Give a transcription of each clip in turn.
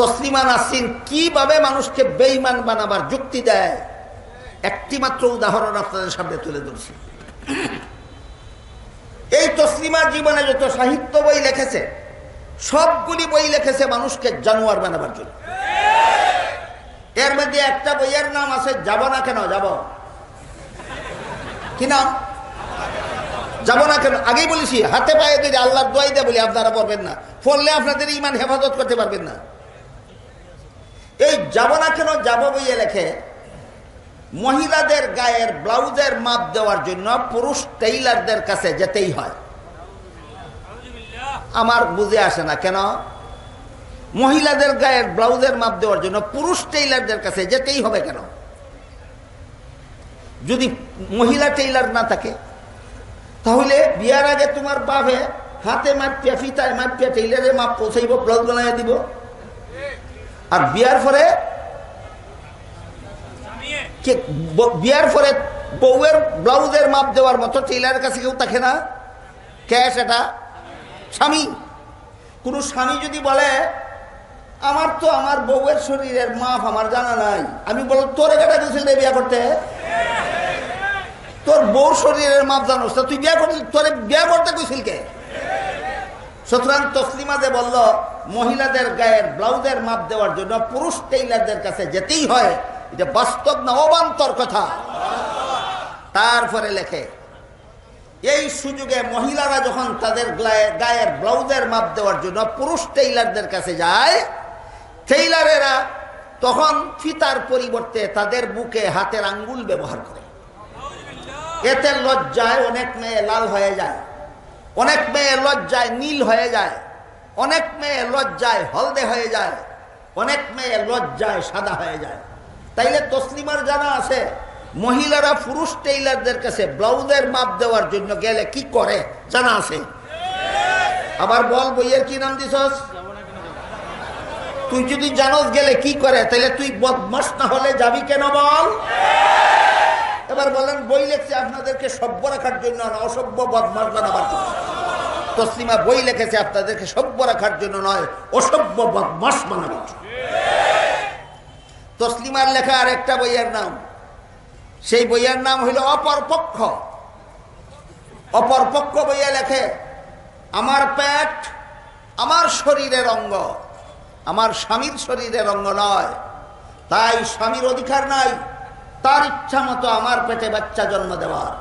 তসলিমা নাসরিন কীভাবে মানুষকে বেইমান বানাবার যুক্তি দেয়? একটি মাত্র উদাহরণ আপনাদের সামনে তুলে ধরছি। এই তসলিমা জীবনে যত সাহিত্য বই লিখেছে, সবগুলি বই লিখেছে মানুষকে জানোয়ার বানাবার জন্য। এর মধ্যে একটা বইয়ের নাম আছে, যাব না কেন, যাব। কি নাম? যাব না কেন। আগেই বলেছি, হাতে পায়ে যদি আল্লাহর দোয়াই দেয় বলি, আপনারা পড়বেন না। পড়লে আপনাদের ইমান হেফাজত করতে পারবেন না। এই যাব না কেন? যাব বইয়ে লেখে। মহিলাদের গায়ের ব্লাউজের মাপ দেওয়ার জন্য পুরুষ টেইলারদের কাছে যেতেই হয়। আমার বুঝে আসে না কেন? মহিলাদের গায়ের ব্লাউজের মাপ দেওয়ার জন্য পুরুষ টেইলারদের কাছে যেতেই হবে কেন? যদি মহিলা টেইলার না থাকে, তাহলে বিয়ার আগে তোমার বাপে হাতে মাপিয়া, ফিতায় মাপিয়া টেইলারে মাপ পৌঁছাইব, ব্লাউজ বানাইয়া দিব। আর বিয়ার পরে বিয়ার পরে বউয়ের ব্লাউজের মাপ দেওয়ার মতো, টেইলারের কাছে কেউ থাকে না? কে সেটা স্বামী। কোন স্বামী যদি বলে, আমার তো আমার বউয়ের শরীরের মাপ আমার জানা নাই। আমি বলো তোর কেটা গেছিল রে বিয়া করতে? তোর বউর শরীরের মাপ জানোস। তা তুই বিয়া করছিস তোরে বিয়া করতে কইছিল কে? সুতরাং তসলিমা যে বলল, মহিলাদের গায়ের ব্লাউজের মাপ দেওয়ার জন্য পুরুষ টেইলারদের কাছে যেতেই হয়, এটা বাস্তব না অবান্তর কথা। তারপরে লেখে, এই সুযোগে মহিলারা যখন তাদের গায়ের ব্লাউজের মাপ দেওয়ার জন্য পুরুষ টেইলারদের কাছে যায়, টেইলারেরা তখন ফিতার পরিবর্তে তাদের বুকে হাতের আঙ্গুল ব্যবহার করে। এতে লজ্জায় অনেক মেয়ে লাল হয়ে যায়। অনেক মেয়ে লজ্জায় নীল হয়ে যায়, অনেক মেয়ে লজ্জায় হলদে হয়ে যায়, অনেক মেয়ে লজ্জায় সাদা হয়ে যায়। তাইলে তসলিমার জানা আছে, মহিলারা পুরুষ টেইলারদের কাছে ব্লাউজের মাপ দেওয়ার জন্য গেলে কি করে, জানা আছে? আবার বল বইয়ের কি নাম দিছস? তুই যদি জানস গেলে কি করে তাহলে তুই বদমাস না হলে যাবি কেন বল? এবার বলেন, বই লেখছে আপনাদেরকে সভ্য রাখার জন্য অসভ্য বদমাস বানাবার জন্য। তসলিমা বই লিখেছে আপনাদেরকে সভ্য রাখার জন্য নয়, অসভ্য বদমাস বানাবার তসলিমার লেখা আর একটা বইয়ের নাম। সেই বইয়ের নাম হইল অপর পক্ষ অপর পক্ষ বইয়ে লেখে, আমার পেট আমার শরীরের অঙ্গ, আমার স্বামীর শরীরের অঙ্গ নয়, তাই স্বামীর অধিকার নাই, তার ইচ্ছা মতো আমার পেটে বাচ্চা জন্ম দেওয়ার।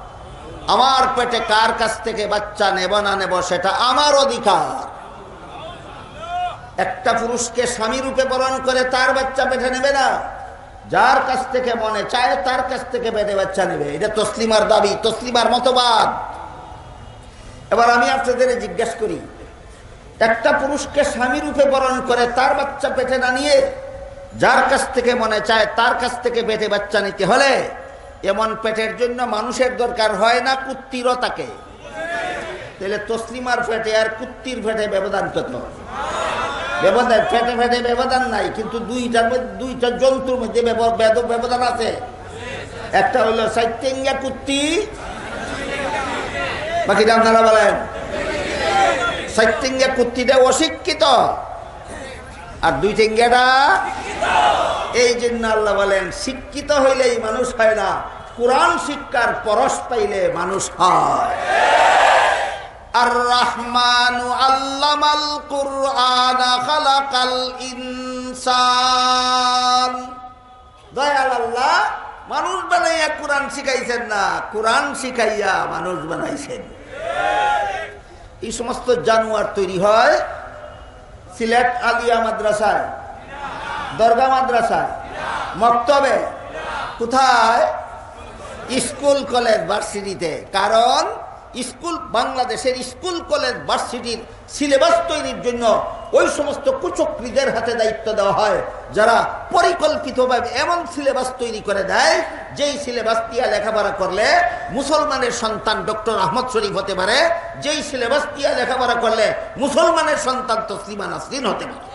আমার পেটে কার কাছ থেকে বাচ্চা নেব না নেব সেটা আমার অধিকার। একটা পুরুষকে স্বামী রূপে বরণ করে তার বাচ্চা পেটে নেবে না। যার কাছ থেকে মনে চায় তার কাছ থেকে পেটে বাচ্চা নেবে। এটা তসলিমার দাবি, তসলিমার মতবাদ। এবার আমি আপনাদের জিজ্ঞেস করি, একটা পুরুষকে স্বামী রূপে বরণ করে তার বাচ্চা পেটে না নিয়ে, যার কাছ থেকে মনে চায় তার কাছ থেকে পেটে বাচ্চা নিতে হলে এমন পেটের জন্য মানুষের দরকার হয় না কুত্তিরও তাকে তাহলে তসলিমার পেটে আর কুত্তির ফেটে ব্যবধান কত ব্যবধান, পেটে পেটে ব্যবধান নাই, কিন্তু দুইটার মধ্যে দুইটা জন্তুর মধ্যে ব্যবধান আছে। একটা হলো সাইতেঙ্গা কুত্তি। বাকি আপনারা বলেন। সাইতেঙ্গা কুত্তিটা অশিক্ষিত। আর দুই টেঙ্গাটা এই জন্য আল্লাহ বলেন, শিক্ষিত হইলেই মানুষ হয় না, কোরআন শিক্ষার পরশ পাইলে মানুষ হয়। আর রহমানু আল্লামাল কুরআন খালাকাল ইনসান। দয়াল আল্লাহ, মানুষ বানাইয়া কোরআন শিখাইছেন না, কোরআন শিখাইয়া মানুষ বানাইছেন। এই সমস্ত জানোয়ার তৈরি হয় সিলেট আলিয়া মাদ্রাসায়। দরগা মাদ্রাসায় মক্তবে কোথায়? স্কুল কলেজ ভার্সিটিতে। কারণ স্কুল, বাংলাদেশের স্কুল কলেজ ভার্সিটির সিলেবাস তৈরির জন্য ওই সমস্ত কুচক্রীদের হাতে দায়িত্ব দেওয়া হয়, যারা পরিকল্পিতভাবে এমন সিলেবাস তৈরি করে দেয়, যেই সিলেবাস দিয়া লেখাপড়া করলে মুসলমানের সন্তান ডক্টর আহমদ শরীফ হতে পারে, যেই সিলেবাস দিয়া লেখাপড়া করলে মুসলমানের সন্তান তসলিমা নাসরিন হতে পারে।